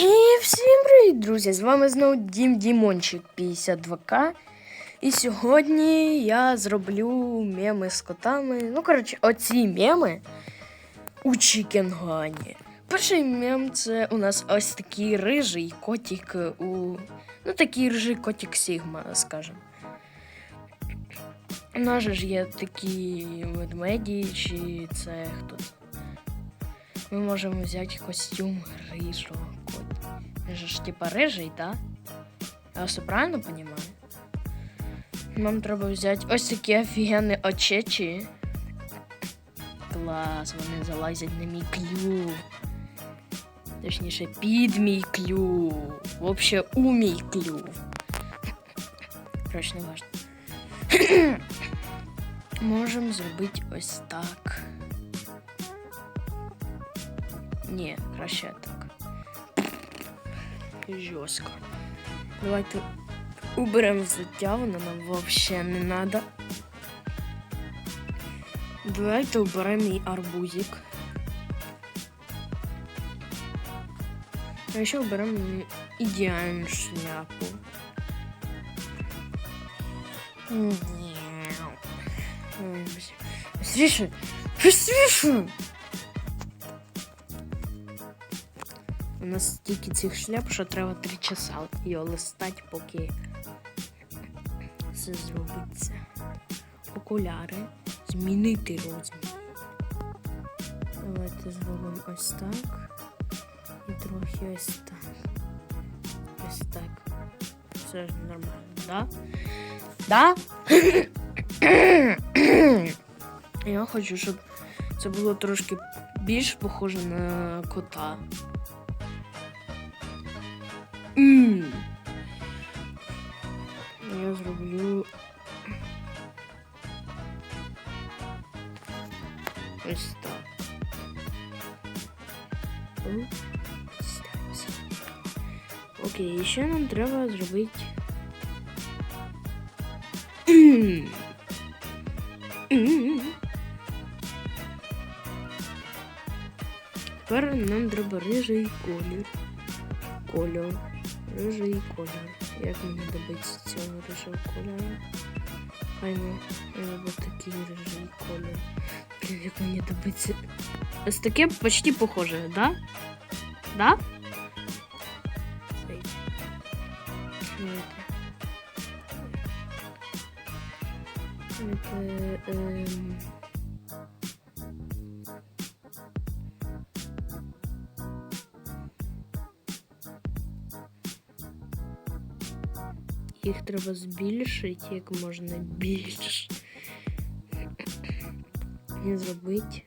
І всім привіт, друзі! З вами знову Дім Дімончик 52К. І сьогодні я зроблю меми з котами. Ну, коротше, оці меми у Чікенгані. Перший мем це у нас ось такий рижий котик у. Ну, такий рижий котик Сігма, скажемо. У нас же ж є такі ведмеді, чи це хто? Ми можемо взяти костюм рижого Же ж типа рижий, да? Я все правильно понимаю? Нам треба взяти ось такі офігенні очечі. Клас, вони залазять на мій клюв. Точніше, під мій клюв. Вообще у мій клюв. Короче, не важно. Можемо зробити ось так. Ні, краще так. Жорстко. Давайте уберемо взуття, воно нам вообще не надо. Давайте уберемо мій арбузик. А ще оберемо мені ідеальну шляпу. Ні. Ой, Быстріше! У нас стільки цих шляп, що треба 3 часа його листати, поки все зробиться. Окуляри. Змінити розмір. Давайте зробимо ось так. І трохи ось так. Ось так. Все ж нормально, да? Да? Я хочу, щоб це було трошки більш похоже на кота. М. Я зроблю. Ось. Окей, ще нам треба зробити. Тепер нам треба рижий колір. Кольор. Рижий колір. Як мені добитися цього рижого кольору? Робимо такий рижий колір. Блін, як мені добитися. Ось таке почти похоже, да? Да? Это, эм... Їх треба збільшити як можна більше. І зробити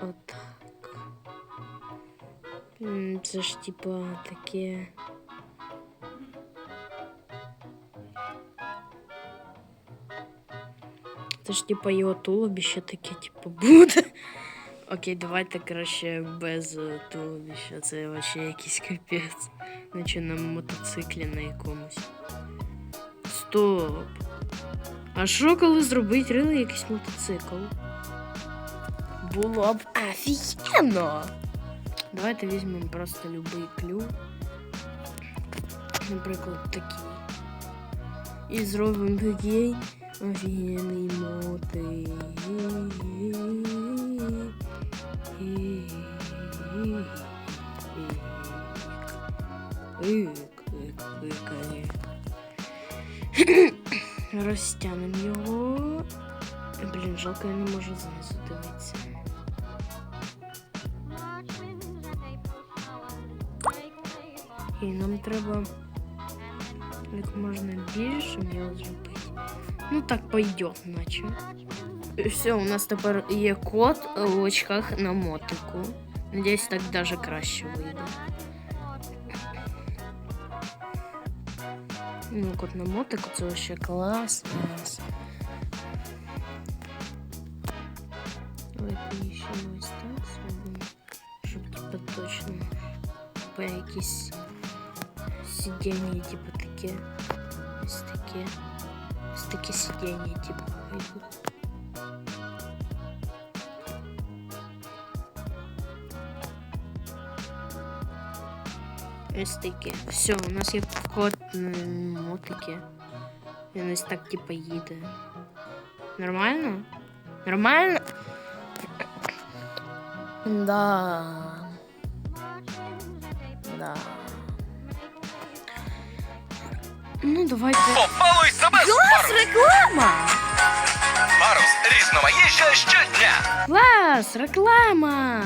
отак. М, Це ж типа таке. Це ж типа його тулубище таке, типу, буде. Окей, давайте краще без е, тулубища. Це вообще якийсь капець. Наче на мотоциклі на якомусь. Стоп. А що коли зробити рили якийсь мотоцикл? Було б офігенно. Давайте візьмемо просто любий клюв. Наприклад, такий. І зробимо такий офігенний викає. Розтягнемо його. Блін, жалко, я не можу знизу дивитися. І нам треба як можна більше його зробити. Ну так пойдет, наче. Все, у нас тепер є кот в очках на мотику. Надіюсь, так даже краще вийде. Ну, кот на мотику, це вообще клас. клас. Давайте ще ось так зробимо, щоб типа точно по якісь сидіння, типу таке. Ось таке. Ось таке сидіння, типу, вийдуть. Ось таке. Все, у нас є кот м, мотики. Він ось так типа їде. Нормально? Нормально? Да. Да. Ну, давайте. Побалуй себе, Парус! Реклама! Парус різноманіжжя щодня! Клас! Реклама!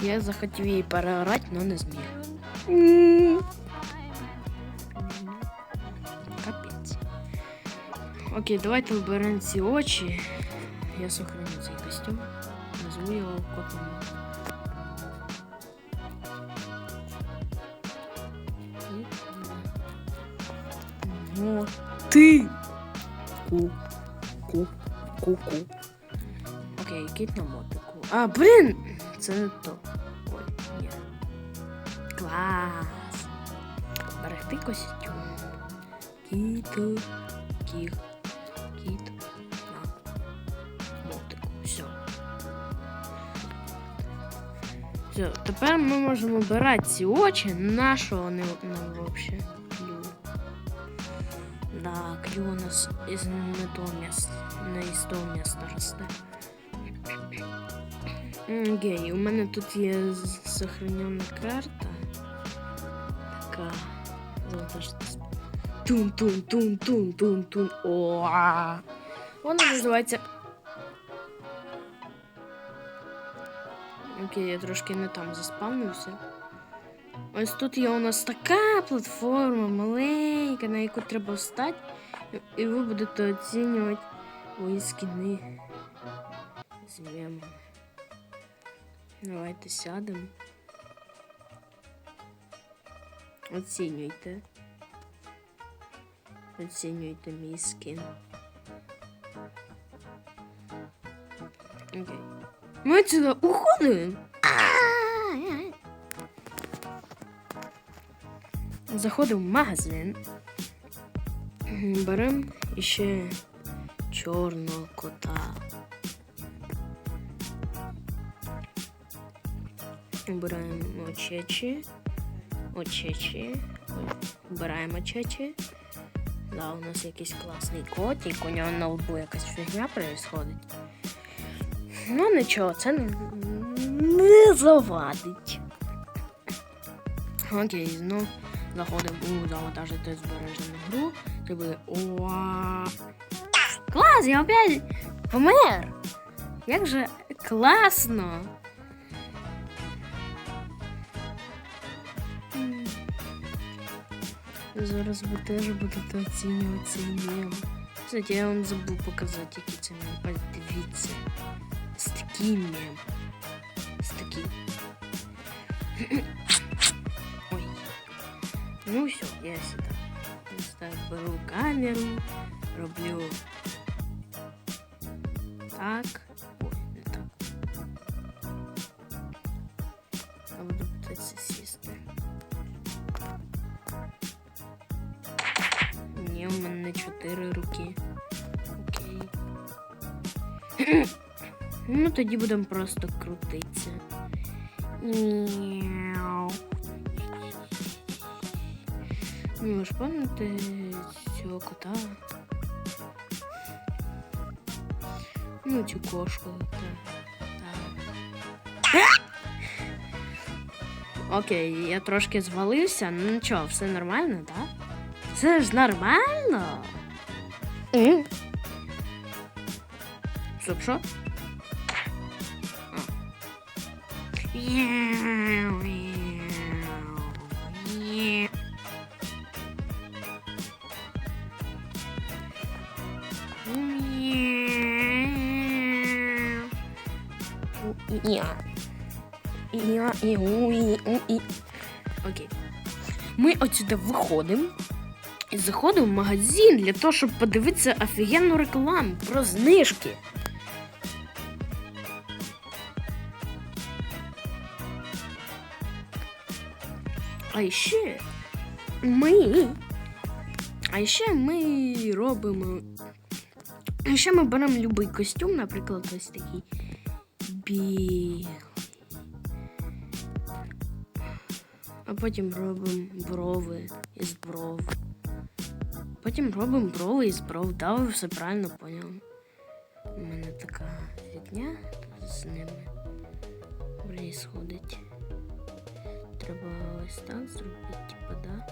Я захотів її переорати, але не зміг. М. Капець. Окей, давайте виберемо ці очі. Я сохраню цей костюм. Назву його котом. Ну, ти! Ку. Ку. Ку-ку. Окей, кіт на мотику. А, блін! Це не то. Клас. Берегти костюм. Кіт. Кіт. Кіт. На. Мотику. Все. Все, тепер ми можемо обирати ці очі. На що вони нам взагалі? Да, клю у нас із не того міста, не із того міста росте. Окей, у мене тут є сохранена карта. Тун-тун-тун-тун-тун-тун. О. Вона називається. Окей, я трошки не там заспавнився. Ось тут є у нас така платформа маленька, на яку треба встати, і ви будете оцінювати мої скіни з мемами. Давайте сядемо. Оцінюйте. Оцінюйте мій скін. Окей. Ми отсюда уходимо. Заходимо в магазин. Беремо ще чорного кота. Обираємо очечі. Очечі. Обираємо очечі. Да, у нас якийсь класний котик, у нього на лбу якась фігня происходить. Ну нічого, це не, завадить. Окей, знов заходимо у завантажити збережену гру. Це буде уа. Клас, я опять помер! Як же класно! Зараз ви теж будете оцінювати цей мем. Кстати, я вам забув показати, який це мем. Ось дивіться. Ось такий мем. Ось такий. Ой. Ну все, я сюди. Так беру камеру, роблю так. Ну, тоді будемо просто крутитися. Мяу. Ну, ж пам'ятаєте цього кота? Ну, цю кошку. Окей, я трошки звалився. Ну нічого, все нормально, так? Все ж нормально. Стоп, що? Окей. Ми отсюди виходимо і заходимо в магазин для того, щоб подивитися офігенну рекламу про знижки. А ще ми. А ще ми робимо. А ще ми беремо будь-який костюм, наприклад, ось такий білий. А потім робимо брови із бров. Потім робимо брови із бров. Да, ви все правильно поняли. У мене така фігня з ними происходить. Треба ось так зробити, типа, да.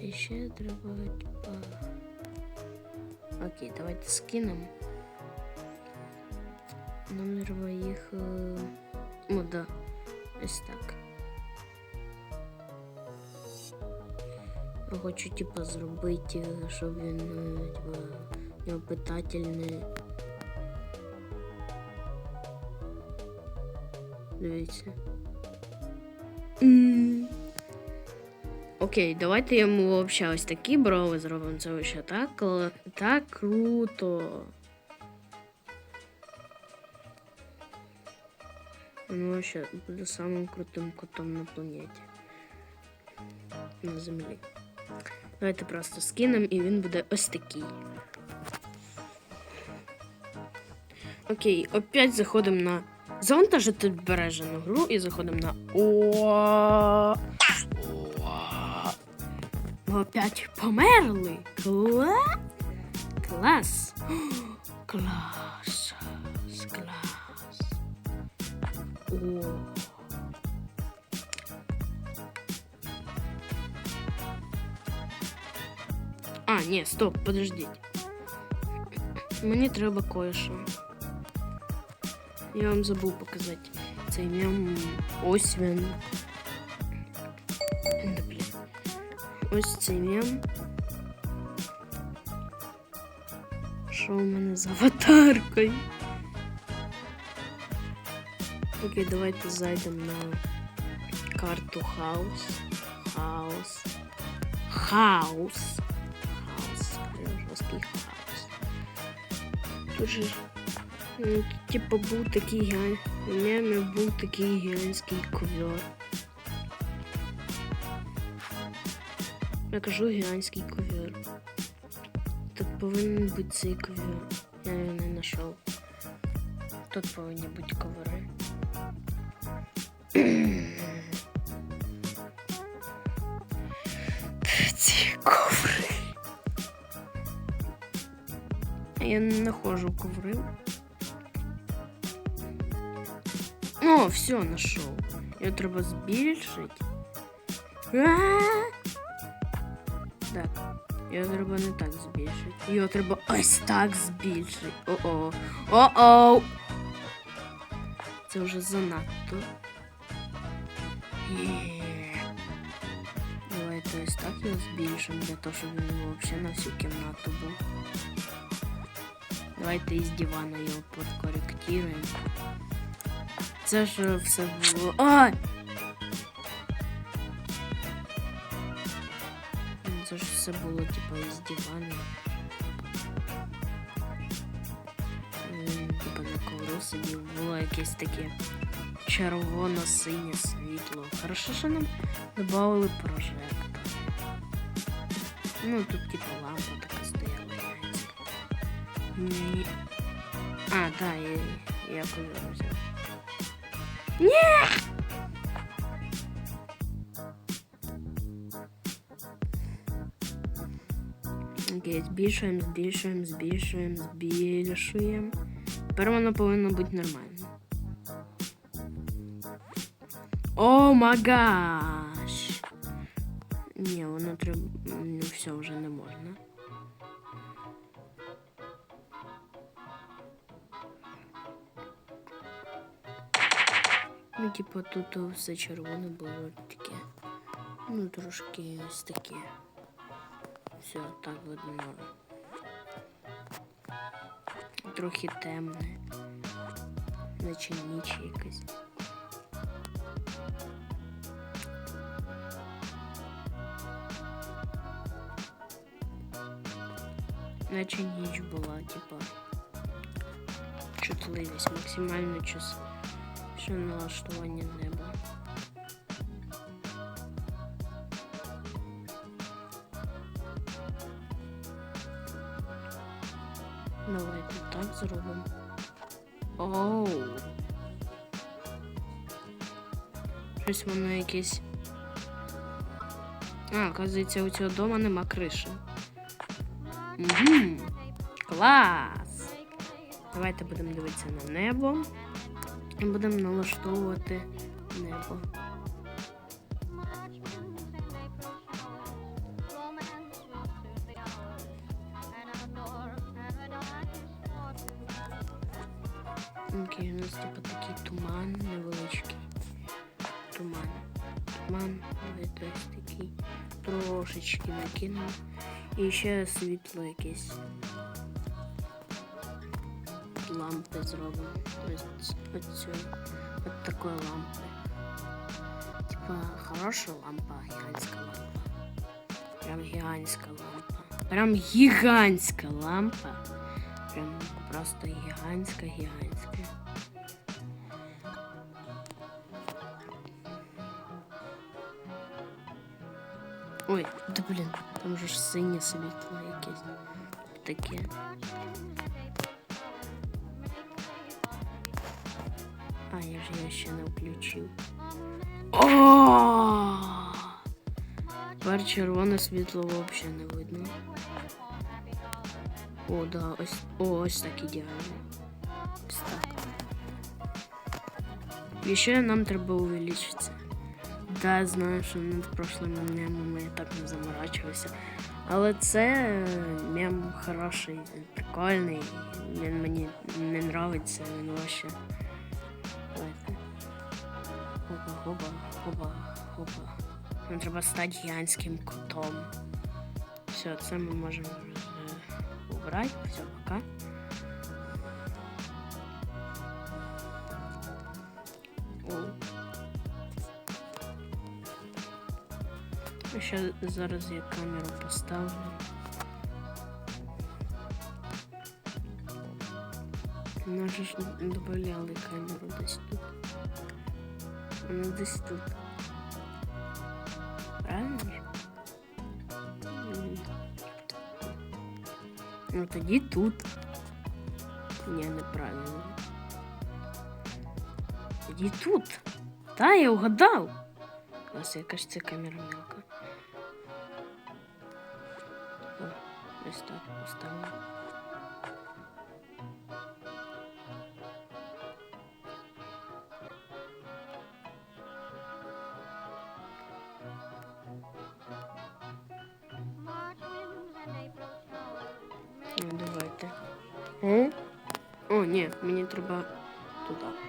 І ще треба, типа. Окей, давайте скинемо. Нам треба їх. е, О, да. Ось так. Я хочу, типа, зробити, е, щоб він, е, типа, у нього питательний. Дивіться. Окей, давайте йому взагалі ось такі брови зробимо. Це ще так, так круто. Він ще буде самим крутим котом на планеті. На землі. Давайте просто скинемо і він буде ось такий. Окей, опять заходимо на завантажити збережену гру і заходимо на О. Ми опять померли. Кла... Клас. Клас. Клас. О. А, ні, стоп, подождіть. Мені треба кое-що. Я вам забув показати. Цей мем. Ось він. Ось мем. Що у мене з аватаркою? Окей, давайте зайдемо на карту хаус. Хаус. Хаус. Хаус. Жорсткий хаус. Тут же Ну, типа був такий мене був такий гігантський ковер. Я кажу гігантський ковер. Тут повинен бути цей ковер. Я його не знайшов. Тут повинні бути ковери. Ці коври. Я не нахожу коври. О, все, нашел. Його треба збільшити. А! Так. Його треба не так збільшити. Його треба ось так збільшити. О-о. О-о. Це вже занадто. Є. Давайте ось так його збільшимо, для того, щоб він взагалі на всю кімнату був. Давайте із дивана його подкоректуємо. Це ж все було. Ай! Це ж все було типа із дивану. Він типа на ковру сидів, було якесь таке червоно-синє світло. Хорошо, що нам додали прожектор. Ну тут типа лампа така стояла. яйця. Ні. А, да, я, я ковер взяв. Окей, збільшуємо, збільшуємо, збільшуємо, збільшуємо. Тепер воно повинно бути нормально. О магаш! Ні, воно треба. Ну, все вже не можна. Ну, типу, тут все червоне було таке. Ну, трошки ось таке. Все, так видно. Трохи темне. Наче ніч якась. Наче ніч була, типа. Чутливість, максимально час. Що налаштування неба. Щось воно якесь. А, оказується, у цього дома нема криші. Угу. Клас! Давайте будемо дивитися на небо. І будемо налаштовувати небо. І ще світло якесь. Лампи зробимо. Ось оцю. От такої лампи. Типа хороша лампа, гігантська лампа. Прям гігантська лампа. Прям гігантська лампа. Прям просто гігантська, гігантська. Ой, да блін, Там же ж синє світло якесь. Таке. А, я ж його ще не включив. О! Тепер червоне світло взагалі не видно. О, да, ось, о, ось так ідеально. Ось так. І ще нам треба увеличитися. Да, я знаю, що над прошлими мемами я так не заморачувався. Але це е, мем хороший, прикольний. Він мені не нравиться, він вообще. Хопа, хопа. Нам треба стати гігантським котом. Все, це ми можемо убрати. Все, пока. Ще зараз я камеру поставлю. Же ж добавляли камеру десь тут. Вона десь тут. Правильно. Ну тоді тут. Ні, неправильно. Тоді тут. Та, я угадав. Ось якась ця камера мелка. Ось так поставлю. Ну, давайте. О? Ні, мені треба туди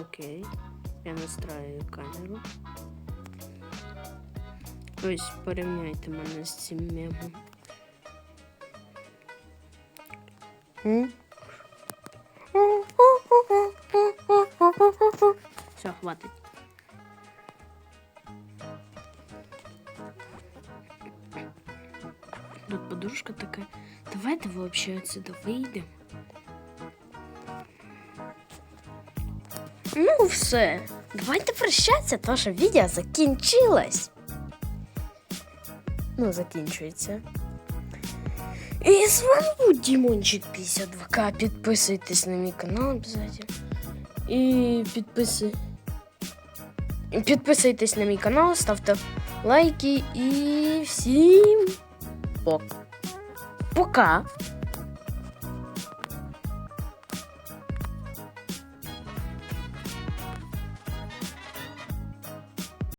Окей. Я настраю камеру. Ось порівняйте мене з цим мемом. Все, хватить. Тут подружка такая. Давайте вообще отсюда выйдем. Ну, все. Давайте прощатися, що відео закінчилось. Ну, закінчується. І з вами був Дімончик 52К. Підписуйтесь на мій канал обов'язково. І підписи... підписуйтесь на мій канал, ставте лайки і всім пока. Пока.